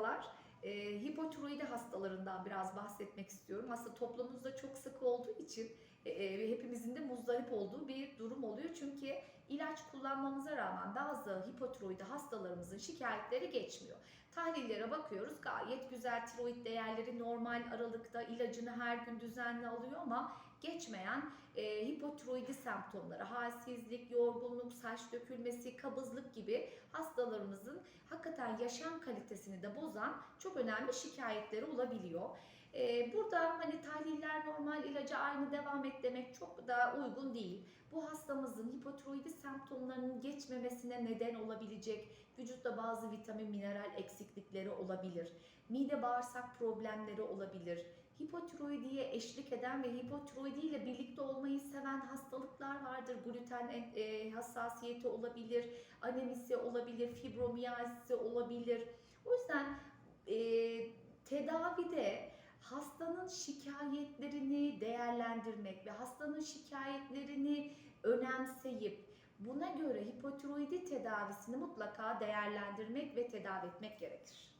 merhabalar. E, ee, hipotiroidi hastalarından biraz bahsetmek istiyorum. Aslında toplumumuzda çok sık olduğu için e, e, ve hepimizin de muzdarip olduğu bir durum oluyor. Çünkü ilaç kullanmamıza rağmen bazı hipotiroidi hastalarımızın şikayetleri geçmiyor. Tahlillere bakıyoruz gayet güzel tiroid değerleri normal aralıkta ilacını her gün düzenli alıyor ama geçmeyen e, hipotiroidi semptomları, halsizlik, yorgunluk, saç dökülmesi, kabızlık gibi hastalarımızın hakikaten yaşam kalitesini de bozan çok önemli şikayetleri olabiliyor. E, burada hani tahliller normal ilaca aynı devam et demek çok da uygun değil. Bu hastamızın hipotiroidi semptomlarının geçmemesine neden olabilecek vücutta bazı vitamin, mineral eksiklikleri olabilir. Mide bağırsak problemleri olabilir. Hipotiroidiye eşlik eden ve hipotiroidi ile birlikte olmayı seven hastalıklar vardır. Gluten e, hassasiyeti olabilir, anemisi olabilir, fibromiyalisi olabilir. O yüzden e, tedavide hastanın şikayetlerini değerlendirmek ve hastanın şikayetlerini önemseyip buna göre hipotiroidi tedavisini mutlaka değerlendirmek ve tedavi etmek gerekir.